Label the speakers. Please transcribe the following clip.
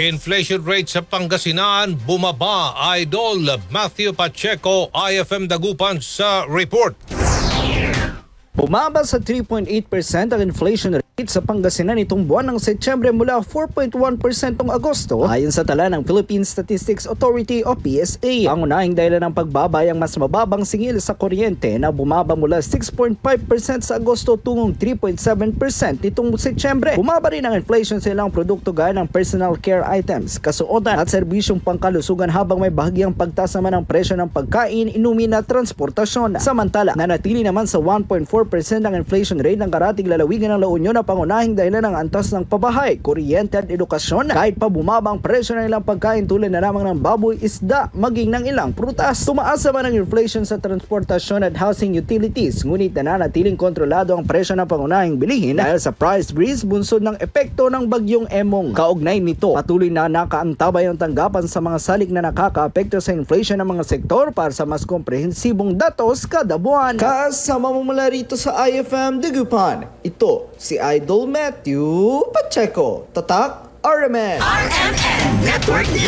Speaker 1: Inflation rate sa Pangasinan bumaba. Idol Matthew Pacheco, IFM Dagupan sa report.
Speaker 2: Bumaba sa 3.8% ang inflation rate sa Pangasinan itong buwan ng Setyembre mula 4.1% noong Agosto ayon sa tala ng Philippine Statistics Authority o PSA. Ang unahing dahilan ng pagbaba ay ang mas mababang singil sa kuryente na bumaba mula 6.5% sa Agosto tungong 3.7% nitong Setyembre. Bumaba rin ang inflation sa ilang produkto gaya ng personal care items, kasuotan at serbisyong pangkalusugan habang may bahagyang pagtaas naman ng presyo ng pagkain, inumin at transportasyon. Samantala, nanatili naman sa 1.4% ang inflation rate ng karating lalawigan ng La Union na pangunahing dahilan ng antas ng pabahay, kuryente at edukasyon kahit pa bumaba ang presyo ng ilang pagkain tulad na lamang ng baboy, isda, maging ng ilang prutas. Tumaas naman ang inflation sa transportasyon at housing utilities ngunit nananatiling kontrolado ang presyo ng pangunahing bilihin dahil sa price breeze bunsod ng epekto ng bagyong Emong. Kaugnay nito, patuloy na nakaantabay ang tanggapan sa mga salik na nakakaapekto sa inflation ng mga sektor para sa mas komprehensibong datos kada buwan. Kasama mo mula rito sa IFM Dagupan, ito si Idol Matthew Pacheco. Tatak RMN!
Speaker 3: RMN Network News.